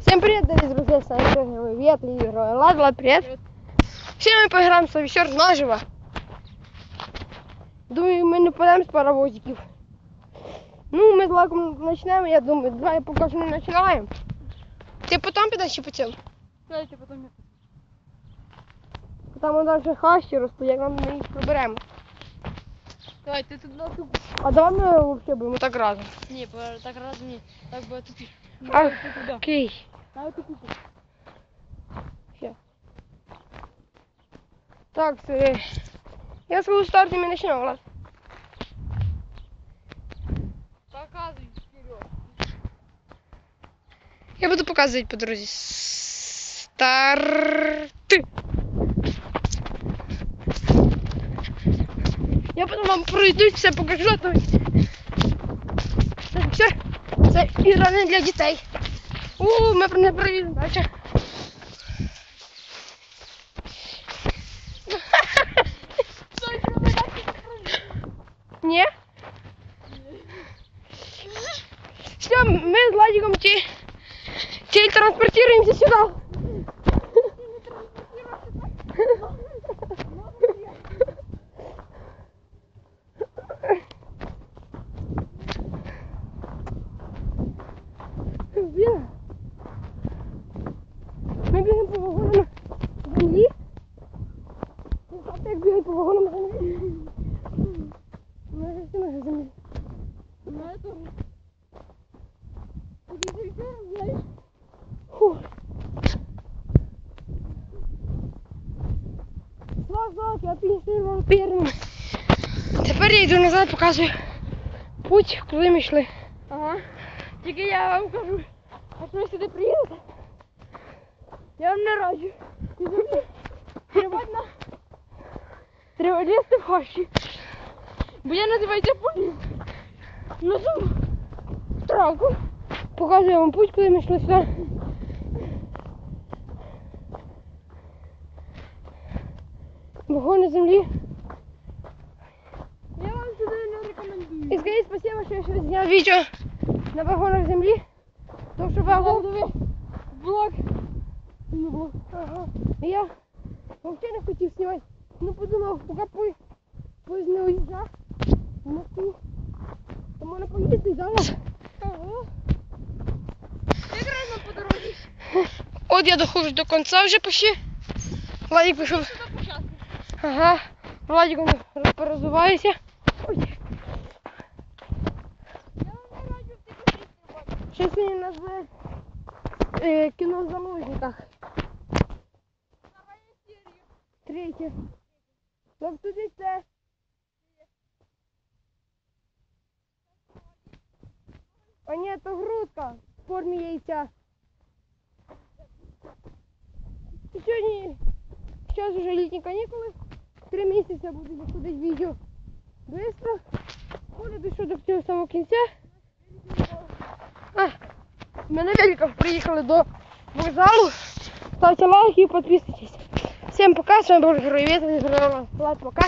Всем привет, дорогие друзья, с вами Герой Вет, Лидер Влад, Влад, привет. Сегодня мы поиграем в совещер наживо. Думаю, ми не падемо з паровозиків. Ну, ми з лаком почнемо, я думаю, давай поки що не починаємо. Ти потім підеш чи по цьому? Дайте потім. Там далі хащі ростуть, як нам ми їх приберемо. Давай, ти тут на тупо. А давай ми взагалі будемо так разом. Ні, бо так раз ні. Так буде тупі. А, ти туди. окей. На ту купу. Так, це... Я скажу старт і ми почнемо, Влад. Показуй вперед. Я буду показывать по дороге. Старт. Я потім вам пройдусь, все покажу. а то Це все. Це ігра не для дітей. У, ми не проїдемо далі. Ні? Все, ми з Ладиком ті, телетранспортируемся сюда. Блін. Ми бігаємо по вагонам землі. Знаєте, як бігають по вагонам землі? Ми вже всі на землі. На эту. Ти вперед, знаєш? Фух. Слава, я пішли первим. Тепер я йду назад, показую путь, куди ми йшли. Ага. Тільки я вам кажу. Якщо ви сюди приїдете, я вам не раджу. Тримати на... Треба лізти в хащі. Бо я називається полів. Носу травку. Показую вам путь, куди ми йшли сюди. Вагони землі. Я вам сюди не рекомендую. І скажіть спасибо, що я ще зняв відео на вагонах землі. Тому що вагон... Блок. Не було. Ага. Я взагалі не хотів знімати. Ну подумав, поки по, поїзд не уїжджав в Москву. То можна поїздити зараз. Ого. Якраз по дорозі. От я доходжу до кінця вже почти. Владик пішов. Ага. Владик он порозувається. Ой. Я вам не раджу в тих стрибати. Щось мені назве е, кіно в заложниках. Третє. Так туди це. А ні, то грудка в формі яйця. Сьогодні, зараз вже літні канікули. Три місяці буду заходити відео. Бистро. Коля дійшов до цього самого кінця. Ми на великах приїхали до вокзалу. Ставте лайки і підписуйтесь. Всім пока, з вами був Герой Вет, Влад, пока.